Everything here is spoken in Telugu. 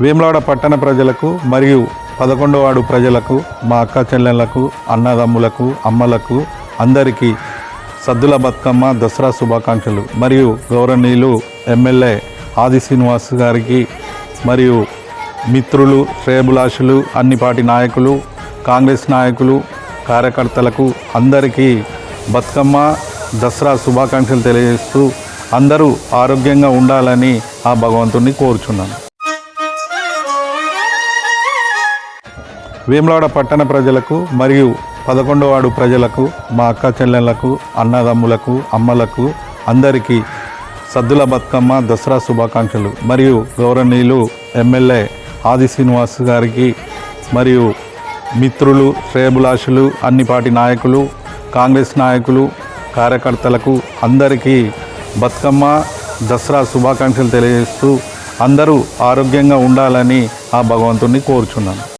వేములవాడ పట్టణ ప్రజలకు మరియు పదకొండవ ప్రజలకు మా అక్క చెల్లెళ్ళకు అన్నదమ్ములకు అమ్మలకు అందరికీ సద్దుల బతుకమ్మ దసరా శుభాకాంక్షలు. మరియు గౌరవనీయులు ఎమ్మెల్యే ఆది శ్రీనివాస్ గారికి మరియు మిత్రులు శ్రేయభిలాషులు అన్ని పార్టీ నాయకులు కాంగ్రెస్ నాయకులు కార్యకర్తలకు అందరికీ బతుకమ్మ దసరా శుభాకాంక్షలు తెలియజేస్తూ అందరూ ఆరోగ్యంగా ఉండాలని ఆ భగవంతుణ్ణి కోరుచున్నాను. వేములవాడ పట్టణ ప్రజలకు మరియు పదకొండవాడు ప్రజలకు మా అక్క చెల్లెళ్ళకు అన్నదమ్ములకు అమ్మలకు అందరికీ సద్దుల బతుకమ్మ దసరా శుభాకాంక్షలు. మరియు గౌరవనీయులు ఎమ్మెల్యే ఆది శ్రీనివాస్ గారికి మరియు మిత్రులు శ్రేయభిలాషులు అన్ని పార్టీ నాయకులు కాంగ్రెస్ నాయకులు కార్యకర్తలకు అందరికీ బతుకమ్మ దసరా శుభాకాంక్షలు తెలియజేస్తూ అందరూ ఆరోగ్యంగా ఉండాలని ఆ భగవంతుణ్ణి కోరుచున్నాను.